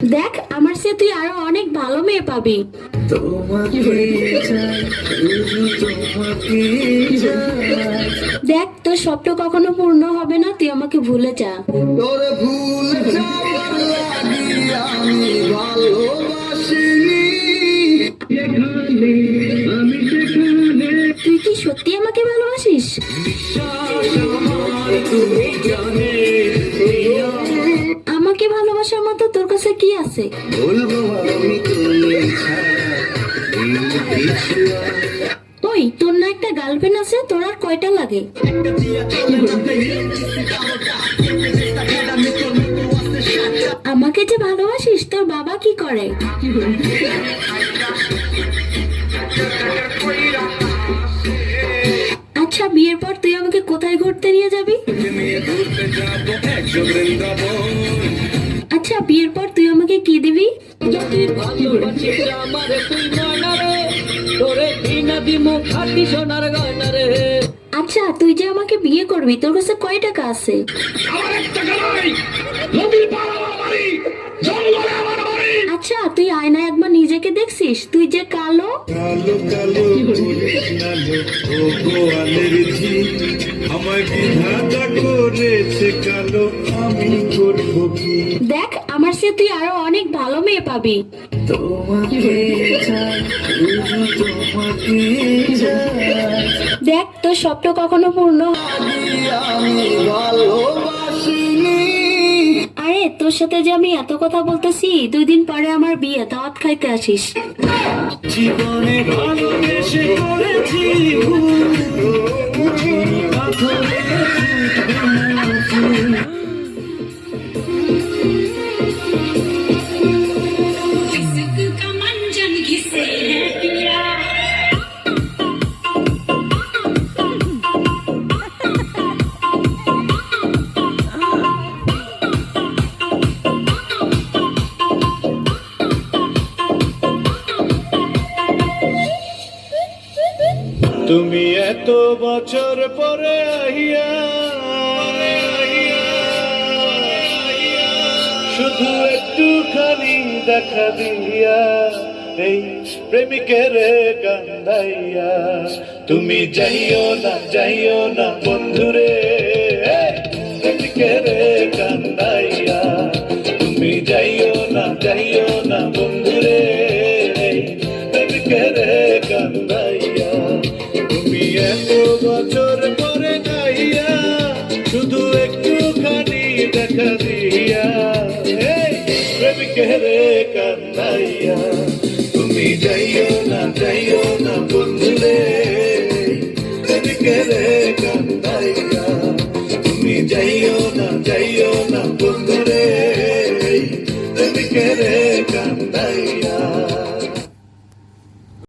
দেখ আমার সে তুই আরও অনেক ভালো মেয়ে পাবি। তোমাকে চাই শুধু তোমাকে চাই দেখ তোর স্বপ্ন কখনো পূর্ণ হবে না তুই আমাকে ভুলে যা। তুই কি সত্যি আমাকে ভালোবাসিস? ভালোবাসার মতো তোর কাছে কি আছে? বলব আমি তুমি ওই তোর না একটা গার্লফ্রেন্ড আছে তোর আর কয়টা লাগে? আমাকে যে ভালোবাসিস তোর বাবা কি করে? আচ্ছা বিয়ের পর তুই আমাকে কোথায় ঘুরতে নিয়ে যাবি? আচ্ছা তুই যে আমাকে বিয়ে করবি তোর কাছে কয় টাকা আছে? আচ্ছা তুই আয়নায় একবার নিজেকে দেখছিস? তুই যে কালো। কালো কালো আমায় বিধাতা করেছে কালো। আমি তুই আরও অনেক ভালো মেয়ে পাবি। দেখ, তোর স্বপ্ন কখনো পূর্ণ আরে, তোর সাথে যে আমি এত কথা বলতেছি দুই দিন পরে আমার বিয়ে দাওয়াত খাইতে আসিস। জীবনে ভালোবেসে করেছি তুমি এত বছর পরে আহিয়া, শুধু একটুখানি দেখা দিয়া, এই প্রেমিকের কান্দাইয়া তুমি যাইও না যাইও না বন্ধুরে প্রেমিকের কান্দাইয়া তুমি যাইও না যাইও না বন্ধুরে প্রেমিকের কান্দাইয়া তুমি যাইও না যাইও না বন্ধুরে প্রেমিকের